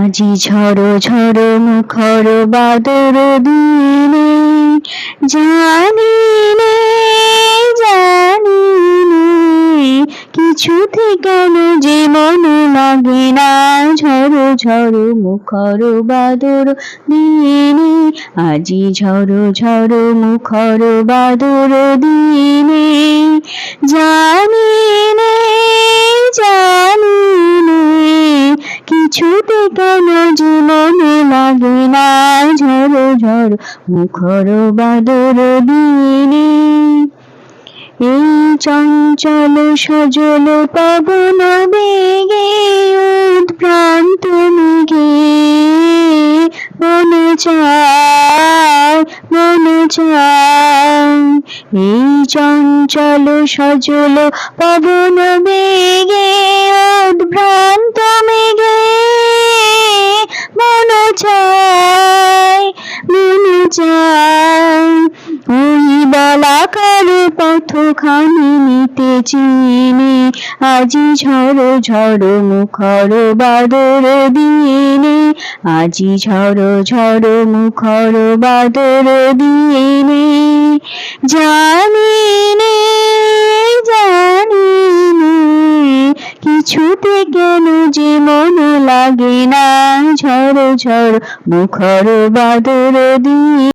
আজি ঝড়ো ঝড়ো মুখর বাদর দিনে, জানি নে জানি নে কিছুতে কেন যে মনে লাগে না। ঝড়ো ঝড়ো মুখর বাদর দিনে, আজি ঝড়ো ঝড়ো মুখর বাদর দিনে, জানি নে ঝড়ো মুখর বাদর দিনে। এই চঞ্চল সজল পবন বেগে উদ্ভ্রান্ত মেঘে। মন চায় মন চায়, এই চঞ্চল সজল পবন বেগে উদ্ভ্রান্ত চায় ওই বলাকার পথখানি নিতে চিনি। আজি ঝড়ো ঝড়ো মুখর বাদর দিনে। আজি ঝড়ো ঝড়ো মুখর বাদর দিনে। জানি নে জানি কিছুতে কেন যে মন লাগে না ঝড় মুখর বাদর দিনে।